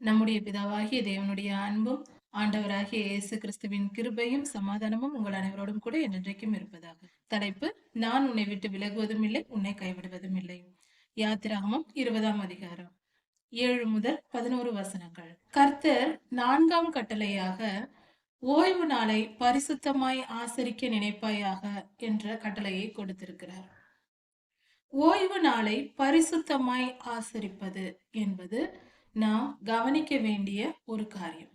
நம்முடைய பிதாவாகிய தேவனுடைய அன்பும் ஆண்டவராகிய இயேசு கிறிஸ்துவின் கிருபையும் சமாதானமும் உங்கள் அனைவரோடும் கூட என்றென்றைக்கும் இருப்பதாக. தலைப்பு நான் உன்னை விட்டு விலகுவதும் இல்லை உன்னை கைவிடுவதும் இல்லை. யாத்திராகமம் இருபதாம் அதிகாரம். ஏழு முதல் பதினோரு வசனங்கள். கர்த்தர் நான்காம் கட்டளையாக ஓய்வு நாளை பரிசுத்தமாய் ஆசரிக்க நினைப்பாயாக என்ற கட்டளையை கொடுத்திருக்கிறார். ஓய்வு நாளை பரிசுத்தமாய் ஆசரிப்பது என்பது நாம் கவனிக்க வேண்டிய ஒரு காரியம்.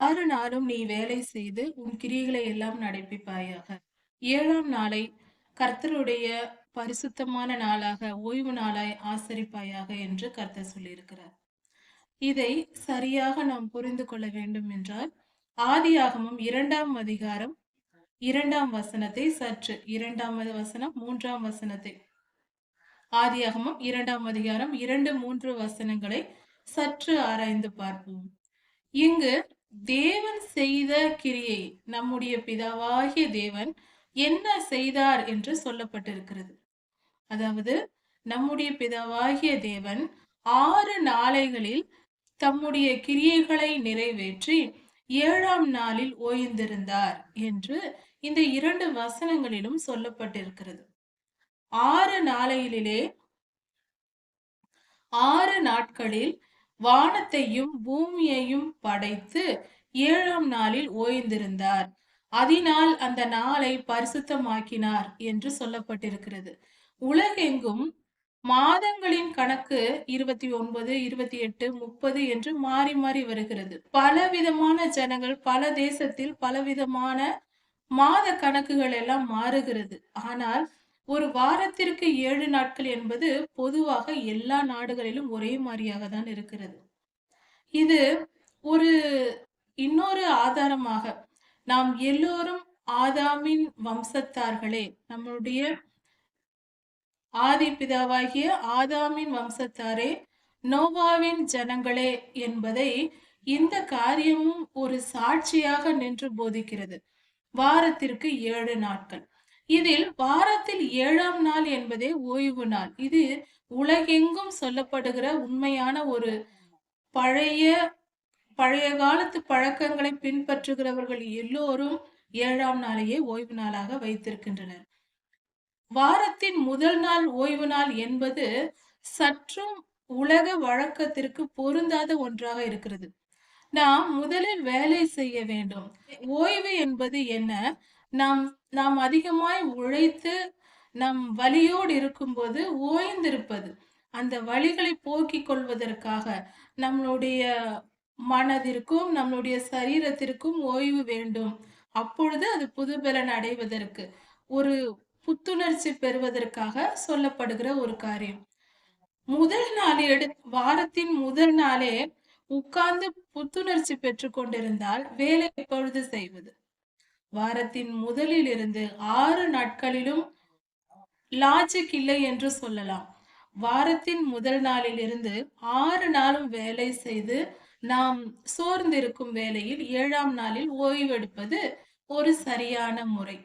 ஆறு நாளும் நீ வேலை செய்து உன் கிரிகளை எல்லாம் நடப்பிப்பாயாக. ஏழாம் நாளை கர்த்தருடைய பரிசுத்தமான நாளாக ஓய்வு நாளாய் ஆசரிப்பாயாக என்று கர்த்தர் சொல்லியிருக்கிறார். இதை சரியாக நாம் புரிந்து கொள்ள வேண்டும் என்றால் ஆதியாகமும் இரண்டாம் அதிகாரம் இரண்டாம் வசனத்தை சற்று இரண்டாவது வசனம் மூன்றாம் வசனத்தை. ஆதியாகமும் இரண்டாம் அதிகாரம் இரண்டு மூன்று வசனங்களை சற்று ஆராய்ந்து பார்ப்போம். இங்கு தேவன் செய்த கிரியை நம்முடைய பிதாவாகிய தேவன் என்ன செய்தார் என்று சொல்லப்பட்டிருக்கிறது. அதாவது நம்முடைய பிதாவாகிய தேவன் ஆறு நாளைகளில் தம்முடைய கிரியைகளை நிறைவேற்றி ஏழாம் நாளில் ஓய்ந்திருந்தார் என்று இந்த இரண்டு வசனங்களிலும் சொல்லப்பட்டிருக்கிறது. ஆறு நாளையிலே ஆறு நாட்களில் வானத்தையும் பூமியையும் படைத்து ஏழாம் நாளில் ஓய்ந்திருந்தார். அதனால் அந்த நாளை பரிசுத்தமாக்கினார் என்று சொல்லப்பட்டிருக்கிறது. உலகெங்கும் மாதங்களின் கணக்கு இருபத்தி ஒன்பது இருபத்தி எட்டு முப்பது என்று மாறி மாறி வருகிறது. பலவிதமான ஜனங்கள் பல தேசத்தில் பலவிதமான மாத கணக்குகள் எல்லாம் மாறுகிறது. ஆனால் ஒரு வாரத்திற்கு ஏழு நாட்கள் என்பது பொதுவாக எல்லா நாடுகளிலும் ஒரே மாதிரியாக தான் இருக்கிறது. இது ஒரு இன்னொரு ஆதாரமாக நாம் எல்லோரும் ஆதாமின் வம்சத்தார்களே நம்மளுடைய ஆதி பிதாவாகிய ஆதாமின் வம்சத்தாரே நோவாவின் ஜனங்களே என்பதை இந்த காரியமும் ஒரு சாட்சியாக நின்று போதிக்கிறது. வாரத்திற்கு ஏழு நாட்கள். இதில் வாரத்தில் ஏழாம் நாள் என்பதே ஓய்வு நாள். இது உலகெங்கும் சொல்லப்படுகிற உண்மையான ஒரு பழைய பழைய காலத்து பழக்கங்களை பின்பற்றுகிறவர்கள் எல்லோரும் ஏழாம் நாளையே ஓய்வு நாளாக வைத்திருக்கின்றனர். வாரத்தின் முதல் நாள் ஓய்வு நாள் என்பது சற்றும் உலக வழக்கத்திற்கு பொருந்தாத ஒன்றாக இருக்கிறது. நாம் முதலில் வேலை செய்ய வேண்டும். ஓய்வு என்பது என்ன? நாம் நாம் அதிகமாய் உழைத்து நம் வலியோடு இருக்கும்போது ஓய்ந்திருப்பது. அந்த வழிகளை போக்கிக் கொள்வதற்காக நம்மளுடைய மனதிற்கும் நம்மளுடைய சரீரத்திற்கும் ஓய்வு வேண்டும். அப்பொழுது அது புதுபலன் அடைவதற்கு ஒரு புத்துணர்ச்சி பெறுவதற்காக சொல்லப்படுகிற ஒரு காரியம். முதல் நாள் எடு வாரத்தின் முதல் நாளே உட்கார்ந்து புத்துணர்ச்சி பெற்று கொண்டிருந்தால் வேலை எப்பொழுது செய்வது? வாரத்தின் முதலில் இருந்து ஆறு நாட்களிலும் லாஜிக் இல்லை என்று சொல்லலாம். வாரத்தின் முதல் நாளில் இருந்து ஆறு நாளும் வேலை செய்து நாம் சோர்ந்திருக்கும் வேலையில் ஏழாம் நாளில் ஓய்வெடுப்பது ஒரு சரியான முறை.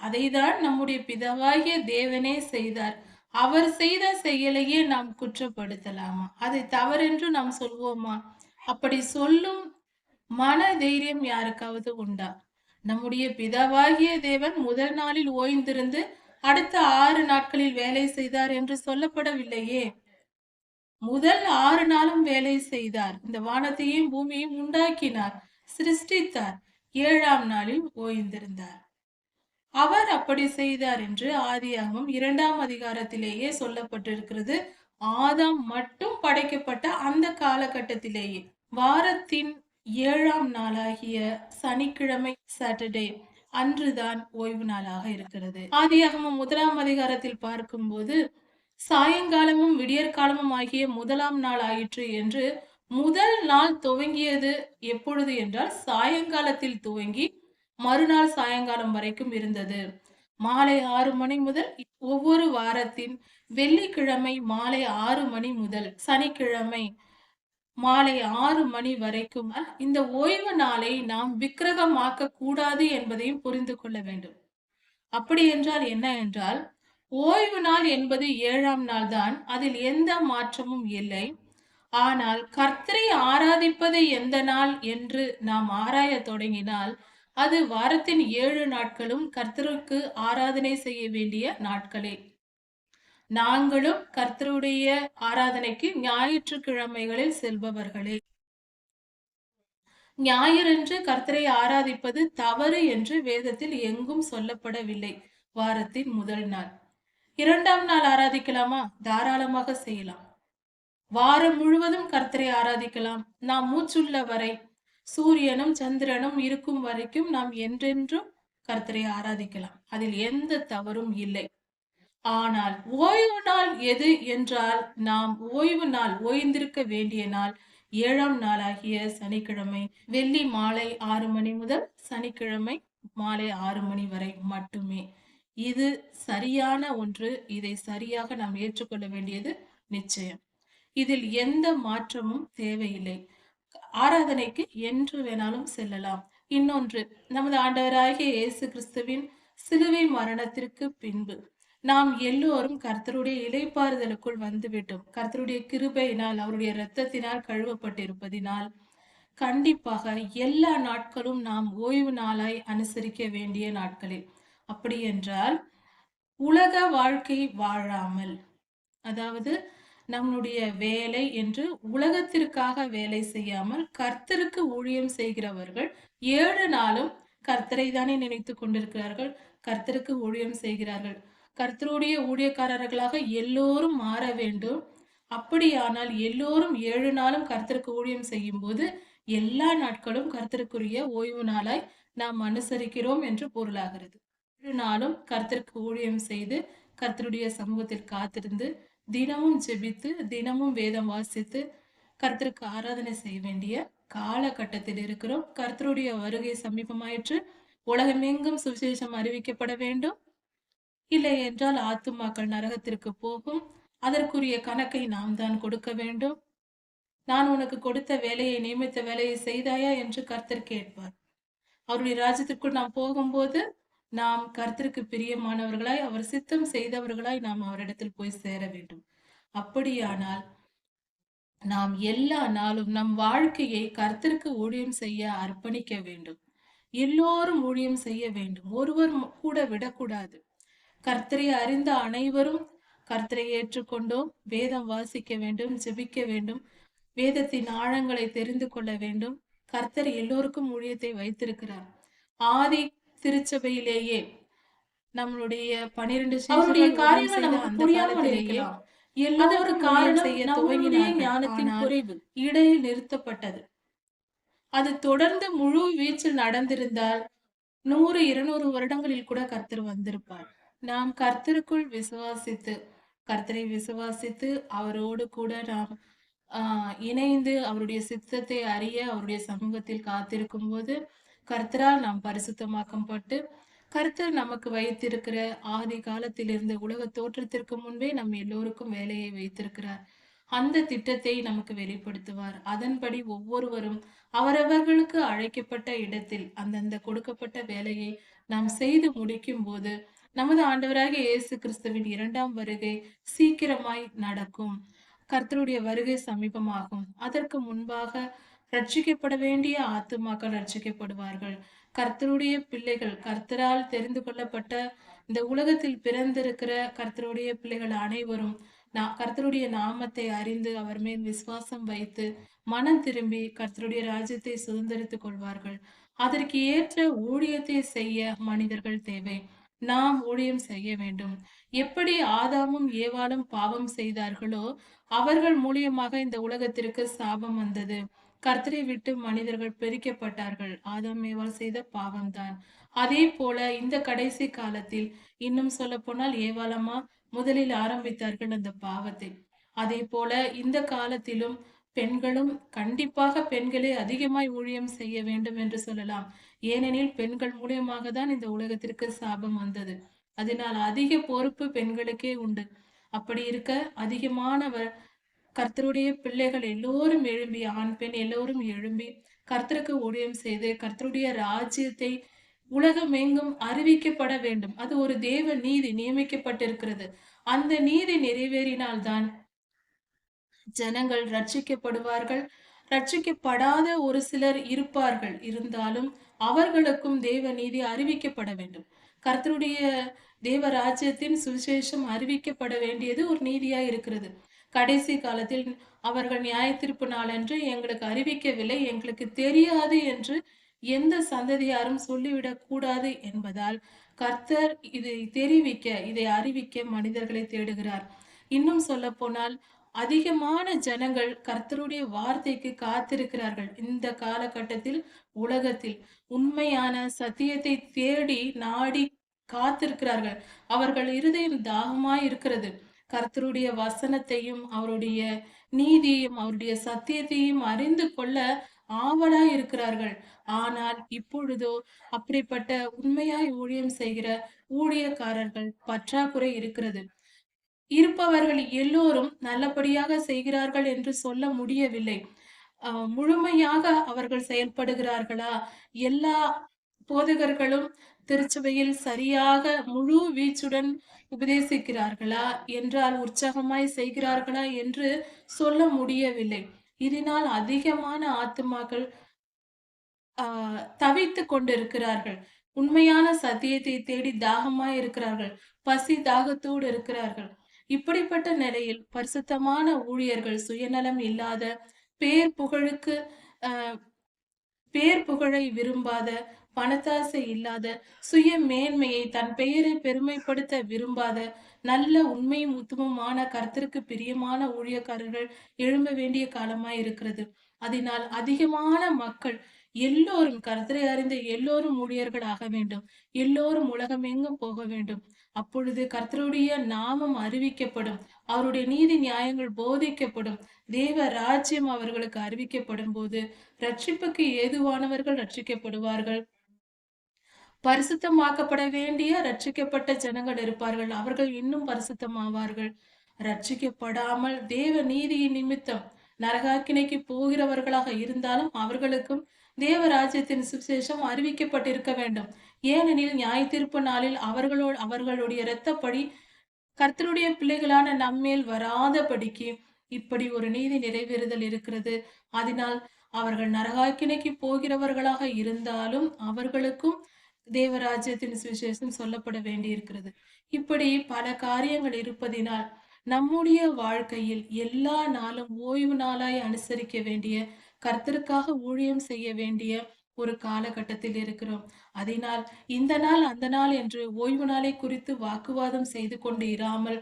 அதைதான் நம்முடைய பிதவாகிய தேவனே செய்தார். அவர் செய்த செயலையே நாம் குற்றப்படுத்தலாமா? அதை தவறென்று நாம் சொல்வோமா? அப்படி சொல்லும் மன தைரியம் யாருக்காவது உண்டா? நம்முடைய பிதாவாகிய தேவன் முதல் நாளில் ஓய்ந்திருந்து அடுத்த ஆறு நாட்களில் வேலை செய்தார் என்று சொல்லப்படவில்லையே. முதல் ஆறு நாளும் வேலை செய்தார். இந்த வானத்தையும் பூமியையும் உண்டாக்கினார். சிருஷ்டித்தார். ஏழாம் நாளில் ஓய்ந்திருந்தார். அவர் அப்படி செய்தார் என்று ஆதியாகவும் இரண்டாம் அதிகாரத்திலேயே சொல்லப்பட்டிருக்கிறது. ஆதாம் மட்டும் படைக்கப்பட்ட அந்த காலகட்டத்திலேயே வாரத்தின் ஏழாம் நாளாகிய சனிக்கிழமை சாட்டர்டே அன்றுதான் ஓய்வு நாளாக இருக்கிறது. ஆதியாகமும் முதலாம் அதிகாரத்தில் பார்க்கும்போது சாயங்காலமும் விடியற்காலமும் ஆகிய முதலாம் நாள் ஆயிற்று என்று முதல் நாள் துவங்கியது எப்பொழுது என்றால் சாயங்காலத்தில் துவங்கி மறுநாள் சாயங்காலம் வரைக்கும் இருந்தது. மாலை ஆறு மணி முதல் ஒவ்வொரு வாரத்தின் வெள்ளிக்கிழமை மாலை ஆறு மணி முதல் சனிக்கிழமை மாலை ஆறு மணி வரைக்கும் இந்த ஓய்வு நாளை நாம் விக்கிரகமாக்க கூடாது என்பதையும் புரிந்து கொள்ள வேண்டும். அப்படி என்றால் என்ன என்றால் ஓய்வு நாள் என்பது ஏழாம் நாள் தான் அதில் எந்த மாற்றமும் இல்லை. ஆனால் கர்த்தரை ஆராதிப்பது எந்த நாள் என்று நாம் ஆராயத் தொடங்கினால் அது வாரத்தின் ஏழு நாட்களும் கர்த்தருக்கு ஆராதனை செய்ய வேண்டிய நாட்களே. நாங்களும் கர்த்தருடைய ஆராதனைக்கு ஞாயிற்றுக்கிழமைகளில் செல்பவர்களே. ஞாயிறன்று கர்த்தரை ஆராதிப்பது தவறு என்று வேதத்தில் எங்கும் சொல்லப்படவில்லை. வாரத்தின் முதல் நாள். இரண்டாம் நாள் ஆராதிக்கலாமா? தாராளமாக செய்யலாம். வாரம் முழுவதும் கர்த்தரை ஆராதிக்கலாம். நாம் மூச்சுள்ள வரை சூரியனும் சந்திரனும் இருக்கும் வரைக்கும் நாம் என்றென்றும் கர்த்தரை ஆராதிக்கலாம். அதில் எந்த தவறும் இல்லை. ஆனால் ஓய்வு நாள் எது என்றால் நாம் ஓய்வு நாள் ஓய்ந்திருக்க வேண்டிய நாள். ஏழாம் நாளாகிய சனிக்கிழமை வெள்ளி மாலை ஆறு மணி முதல் சனிக்கிழமை மாலை ஆறு மணி வரை மட்டுமே. இது சரியான ஒன்று. இதை சரியாக நாம் ஏற்றுக்கொள்ள வேண்டியது நிச்சயம். இதில் எந்த மாற்றமும் தேவையில்லை. ஆராதனைக்கு என்று வேணாலும் செல்லலாம். இன்னொன்று நமது ஆண்டவராகிய இயேசு கிறிஸ்துவின் சிலுவை மரணத்திற்கு பின்பு நாம் எல்லோரும் கர்த்தருடைய இலைப்பாறுதலுக்குள் வந்துவிட்டோம். கர்த்தருடைய கிருபையினால் அவருடைய இரத்தத்தினால் கழுவப்பட்டிருப்பதினால் கண்டிப்பாக எல்லா நாட்களும் நாம் ஓய்வு நாளாய் அனுசரிக்க வேண்டிய நாட்களில். அப்படி என்றால் உலக வாழ்க்கை வாழாமல் அதாவது நம்முடைய வேலை என்று உலகத்திற்காக வேலை செய்யாமல் கர்த்தருக்கு ஊழியம் செய்கிறவர்கள் ஏழு நாளும் கர்த்தரை தானே நினைத்து கொண்டிருக்கிறார்கள். கர்த்தருக்கு ஊழியம் செய்கிறார்கள். கர்த்தருடைய ஊழியக்காரர்களாக எல்லோரும் மாற வேண்டும். அப்படியானால் எல்லோரும் ஏழு நாளும் கர்த்தருக்கு ஊழியம் செய்யும் போது எல்லா நாட்களும் கர்த்தருக்குரிய ஓய்வு நாளாய் நாம் அனுசரிக்கிறோம் என்று பொருளாகிறது. ஏழு நாளும் கர்த்தருக்கு ஊழியம் செய்து கர்த்தருடைய சமூகத்தில் காத்திருந்து தினமும் ஜெபித்து தினமும் வேதம் வாசித்து கர்த்தருக்கு ஆராதனை செய்ய வேண்டிய காலகட்டத்தில் இருக்கிறோம். கர்த்தருடைய வருகை சமீபமாயிற்று. உலகமெங்கும் சுவிசேஷம் அறிவிக்கப்பட வேண்டும். இல்லை என்றால் ஆத்துமாக்கள் நரகத்திற்கு போகும். அதற்குரிய கணக்கை நாம் தான் கொடுக்க வேண்டும். நான் உனக்கு கொடுத்த வேலையை நியமித்த வேலையை செய்தாயா என்று கர்த்தர் கேட்பார். அவருடைய ராஜ்யத்திற்குள் நாம் போகும்போது நாம் கர்த்தருக்கு பிரியமானவர்களாய் அவர் சித்தம் செய்தவர்களாய் நாம் அவரிடத்தில் போய் சேர வேண்டும். அப்படியானால் நாம் எல்லா நாளும் நம் வாழ்க்கையை கர்த்தருக்கு ஊழியம் செய்ய அர்ப்பணிக்க வேண்டும். எல்லோரும் ஊழியம் செய்ய வேண்டும். ஒருவர் கூட விடக்கூடாது. கர்த்தரை அறிந்த அனைவரும் கர்த்தரை ஏற்றுக்கொண்டோம். வேதம் வாசிக்க வேண்டும் ஜெபிக்க வேண்டும். வேதத்தின் ஆழங்களை தெரிந்து கொள்ள வேண்டும். கர்த்தர் எல்லோருக்கும் ஊழியத்தை வைத்திருக்கிறார். ஆதி திருச்சபையிலேயே நம்மளுடைய பனிரெண்டு அவருடைய காரியங்கள் நமக்கு புரியாமல் இருக்கலாம் எல்லாரும் காரணம் செய்ய ஞானத்தின் குறைவு. இடையில் நிறுத்தப்பட்டது. அது தொடர்ந்து முழு வீச்சில் நடந்திருந்தால் நூறு இருநூறு வருடங்களில் கூட கர்த்தர் வந்திருப்பார். நாம் கர்த்தருக்குள் விசுவாசித்து கர்த்தரை விசுவாசித்து அவரோடு கூட நாம் ஆஹ் இணைந்து அவருடைய சித்தத்தை அறிய அவருடைய சமூகத்தில் காத்திருக்கும் போது கர்த்தரால் நாம் பரிசுத்தமாக்கப்பட்டு கர்த்தர் நமக்கு வைத்திருக்கிற ஆதி காலத்திலிருந்து உலக தோற்றத்திற்கு முன்பே நம் எல்லோருக்கும் வேலையை வைத்திருக்கிறார். அந்த திட்டத்தை நமக்கு வெளிப்படுத்துவார். அதன்படி ஒவ்வொருவரும் அவரவர்களுக்கு அழைக்கப்பட்ட இடத்தில் அந்தந்த கொடுக்கப்பட்ட வேலையை நாம் செய்து முடிக்கும் போது நமது ஆண்டவராக இயேசு கிறிஸ்துவின் இரண்டாம் வருகை சீக்கிரமாய் நடக்கும். கர்த்தருடைய வருகை சமீபமாகும். அதற்கு முன்பாக ரட்சிக்கப்பட வேண்டிய ஆத்துமாக்கள் ரட்சிக்கப்படுவார்கள் கர்த்தருடைய பிள்ளைகள் கர்த்தரால் தெரிந்து கொள்ளப்பட்ட இந்த உலகத்தில் பிறந்திருக்கிற கர்த்தருடைய பிள்ளைகள் அனைவரும் நான் கர்த்தருடைய நாமத்தை அறிந்து அவர் மேல் விசுவாசம் வைத்து மனம் திரும்பி கர்த்தருடைய ராஜ்யத்தை சுதந்திரித்துக் கொள்வார்கள். அதற்கு ஏற்ற ஊழியத்தை செய்ய மனிதர்கள் தேவை. நாம் ஊழியம் செய்ய வேண்டும். எப்படி ஆதாமும் ஏவாளும் பாவம் செய்தார்களோ அவர்கள் மூலியமாக இந்த உலகத்திற்கு சாபம் வந்தது. கர்த்தரை விட்டு மனிதர்கள் பிரிக்கப்பட்டார்கள். ஆதாம் ஏவால் செய்த பாவம்தான். அதே போல இந்த கடைசி காலத்தில் இன்னும் சொல்ல போனால் ஏவாளமா முதலில் ஆரம்பித்தார்கள் அந்த பாவத்தை. அதே போல இந்த காலத்திலும் பெண்களும் கண்டிப்பாக பெண்களே அதிகமாய் ஊழியம் செய்ய வேண்டும் என்று சொல்லலாம். ஏனெனில் பெண்கள் மூலியமாக தான் இந்த உலகத்திற்கு சாபம் வந்தது. அதனால் அதிக பொறுப்பு பெண்களுக்கே உண்டு. அப்படி இருக்க அதிகமான கர்த்தருடைய பிள்ளைகள் எல்லோரும் எழும்பி ஆண் பெண் எல்லோரும் எழும்பி கர்த்தருக்கு ஊழியம் செய்து கர்த்தருடைய ராஜ்யத்தை உலகம் எங்கும் அறிவிக்கப்பட வேண்டும். அது ஒரு தேவ நீதி நியமிக்கப்பட்டிருக்கிறது. அந்த நீதி நிறைவேறினால்தான் ஜனங்கள் ரட்சிக்கப்படுவார்கள். ரட்சிக்கப்படாத ஒரு சிலர் இருப்பார்கள். இருந்தாலும் அவர்களுக்கும் தேவ நீதி அறிவிக்கப்பட வேண்டும். கர்த்தருடைய தேவ ராஜ்யத்தின் சுவிசேஷம் அறிவிக்கப்பட வேண்டியது ஒரு நீதியா இருக்கிறது. கடைசி காலத்தில் அவர்கள் நியாய தீர்ப்பு நாளன்று எங்களுக்கு அறிவிக்கவில்லை எங்களுக்கு தெரியாது என்று எந்த சந்ததியாரும் சொல்லிவிடக் கூடாது என்பதால் கர்த்தர் இதை தெரிவிக்க இதை அறிவிக்க மனிதர்களை தேடுகிறார். இன்னும் சொல்ல போனால் அதிகமான ஜனங்கள் கர்த்தருடைய வார்த்தைக்கு காத்திருக்கிறார்கள் இந்த காலகட்டத்தில் உலகத்தில். உண்மையான சத்தியத்தை தேடி நாடி காத்திருக்கிறார்கள். அவர்கள் இருதயம் தாகமாய் இருக்கிறது. கர்த்தருடைய வசனத்தையும் அவருடைய நீதியையும் அவருடைய சத்தியத்தையும் அறிந்து கொள்ள ஆவலாய் இருக்கிறார்கள். ஆனால் இப்பொழுதோ அப்படிப்பட்ட உண்மையாய் ஊழியம் செய்கிற ஊழியக்காரர்கள் பற்றாக்குறை இருக்கிறது. இருப்பவர்கள் எல்லோரும் நல்லபடியாக செய்கிறார்கள் என்று சொல்ல முடியவில்லை. முழுமையாக அவர்கள் செயல்படுகிறார்களா? எல்லா போதகர்களும் திருச்சபையில் சரியாக முழு வீச்சுடன் உபதேசிக்கிறார்களா? என்றால் உற்சாகமாய் செய்கிறார்களா என்று சொல்ல முடியவில்லை. இதனால் அதிகமான ஆத்துமாக்கள் ஆஹ் கொண்டிருக்கிறார்கள். உண்மையான சத்தியத்தை தேடி தாகமாய் இருக்கிறார்கள். பசி தாகத்தோடு இருக்கிறார்கள். இப்படிப்பட்ட நிலையில் பரிசுத்தமான ஊழியர்கள் சுயநலம் இல்லாத பேர் புகழுக்கு பேர் புகழை விரும்பாத பணத்தாசை இல்லாத சுய மேன்மையை தன் பெயரை பெருமைப்படுத்த விரும்பாத நல்ல உண்மையும் உத்தமமான கருத்திற்கு பிரியமான ஊழியக்காரர்கள் எழும்ப வேண்டிய காலமாய் இருக்கிறது. அதனால் அதிகமான மக்கள் எல்லோரும் கர்த்தரை அறிந்த எல்லோரும் ஊழியர்கள் ஆக வேண்டும். எல்லோரும் உலகம் எங்கும் போக வேண்டும். அப்பொழுது கர்த்தருடைய நாமம் அறிவிக்கப்படும். அவருடைய நீதி நியாயங்கள் போதிக்கப்படும். தேவ ராஜ்யம் அவர்களுக்கு அறிவிக்கப்படும் போது ரட்சிப்புக்கு ஏதுவானவர்கள் ரட்சிக்கப்படுவார்கள் பரிசுத்தமாக்கப்பட வேண்டிய ரட்சிக்கப்பட்ட ஜனங்கள் இருப்பார்கள். அவர்கள் இன்னும் பரிசுத்தமாவார்கள். ரட்சிக்கப்படாமல் தேவ நீதியின் நிமித்தம் நரகாக்கினைக்கு போகிறவர்களாக இருந்தாலும் அவர்களுக்கும் தேவராஜ்யத்தின் சுவிசேஷம் அறிவிக்கப்பட்டிருக்க வேண்டும். ஏனெனில் நியாய தீர்ப்பு நாளில் அவர்களோடு அவர்களுடைய இரத்தப்படி கர்த்தருடைய பிள்ளைகளான நம்மேல் வராதபடிக்கு இப்படி ஒரு நீதி நிறைவேறுதல் இருக்கிறது. அதனால் அவர்கள் நரகாக்கினைக்கு போகிறவர்களாக இருந்தாலும் அவர்களுக்கும் தேவராஜ்யத்தின் சுவிசேஷம் சொல்லப்பட வேண்டியிருக்கிறது. இப்படி பல காரியங்கள் இருப்பதினால் நம்முடைய வாழ்க்கையில் எல்லா நாளும் ஓய்வு நாளாய் அனுசரிக்க வேண்டிய கர்த்தருக்காக ஊழியம் செய்ய வேண்டிய ஒரு காலகட்டத்தில் இருக்கிறோம். அதனால் இந்த நாள் அந்த நாள் என்று ஓய்வு நாளை குறித்து வாக்குவாதம் செய்து கொண்டு இராமல்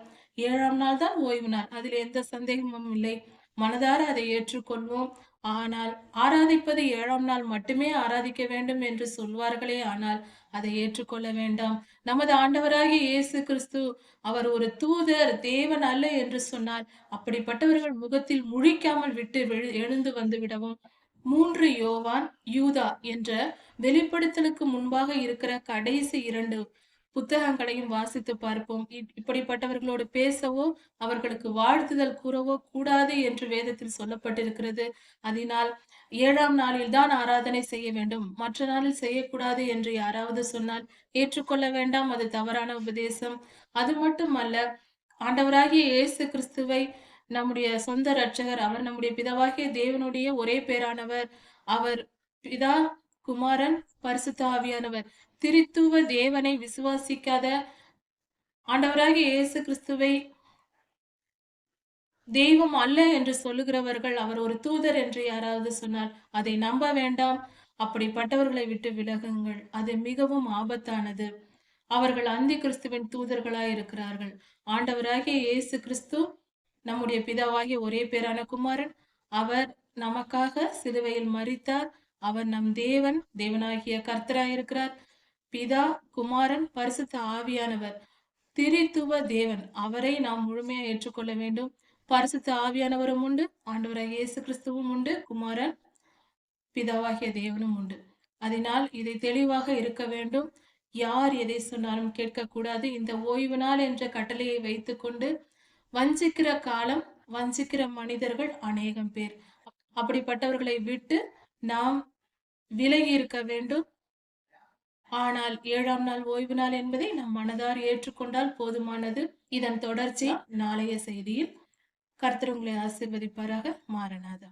ஏழாம் நாள் தான் ஓய்வு நாள். அதில் எந்த சந்தேகமும் இல்லை. மனதார அதை ஏற்றுக்கொள்வோம். ஆனால் ஆராதிப்பது ஏழாம் நாள் மட்டுமே ஆராதிக்க வேண்டும் என்று சொல்வார்களே ஆனால் அதை ஏற்றுக்கொள்ள வேண்டாம். நமது ஆண்டவராகிய இயேசு கிறிஸ்து அவர் ஒரு தூதர் தேவன் அல்ல என்று சொன்னால் அப்படிப்பட்டவர்கள் முகத்தில் முழிக்காமல் விட்டு விழு- எழுந்து வந்து விடவும். மூன்று யோவான் யூதா என்ற வெளிப்படுத்தலுக்கு முன்பாக இருக்கிற கடைசி இரண்டு புத்தகங்களையும் வாசித்து பார்ப்போம். இப்படிப்பட்டவர்களோடு பேசவோ அவர்களுக்கு வாழ்த்துதல் கூறவோ கூடாது என்று வேதத்தில் சொல்லப்பட்டிருக்கிறது. அதனால் ஏழாம் நாளில் தான் ஆராதனை செய்ய வேண்டும். மற்ற நாளில் செய்யக்கூடாது என்று யாராவது சொன்னால் ஏற்றுக்கொள்ள வேண்டாம். அது தவறான உபதேசம். அது மட்டுமல்ல ஆண்டவராகிய இயேசு கிறிஸ்துவை நம்முடைய சொந்த இரட்சகர் அவர் நம்முடைய பிதாவாகிய தேவனுடைய ஒரே பேரானவர். அவர் பிதா குமாரன் பரிசுத்தாவியானவர் திரித்துவ தேவனை விசுவாசிக்காத ஆண்டவராகிய இயேசு கிறிஸ்துவை தெய்வம் அல்ல என்று சொல்லுகிறவர்கள் அவர் ஒரு தூதர் என்று யாராவது சொன்னால் அதை நம்ப வேண்டாம். அப்படிப்பட்டவர்களை விட்டு விலகுங்கள். அது மிகவும் ஆபத்தானது. அவர்கள் அந்தி கிறிஸ்துவின் தூதர்களாய் இருக்கிறார்கள். ஆண்டவராகிய இயேசு கிறிஸ்து நம்முடைய பிதாவாகிய ஒரே பேரான குமாரன் அவர் நமக்காக சிலுவையில் மறித்தார் அவர் நம் தேவன் தேவனாகிய கர்த்தராயிருக்கிறார் பிதா குமாரன் பரிசுத்த ஆவியானவர் திரித்துவ தேவன் அவரை நாம் முழுமையாக ஏற்றுக்கொள்ள வேண்டும். பரிசுத்த ஆவியானவரும் உண்டு. ஆண்டவராக இயேசு கிறிஸ்துவும் உண்டு. குமாரன் பிதாவாகிய தேவனும் உண்டு. அதனால் இதை தெளிவாக இருக்க வேண்டும். யார் எதை சொன்னாலும் கேட்கக்கூடாது. இந்த ஓய்வு நாள் என்ற கட்டளையை வைத்துக்கொண்டு வஞ்சிக்கிற காலம் வஞ்சிக்கிற மனிதர்கள் அநேகம் பேர். அப்படிப்பட்டவர்களை விட்டு நாம் விலகி இருக்க வேண்டும். ஆனால் ஏழாம் நாள் ஓய்வு நாள் என்பதை நம் மனதார் ஏற்றுக்கொண்டால் போதுமானது. இதன் தொடர்ச்சி நாளைய செய்தியில் கர்த்தர் உங்களை ஆசிர்வதிப்பாராக. மாறனாதா.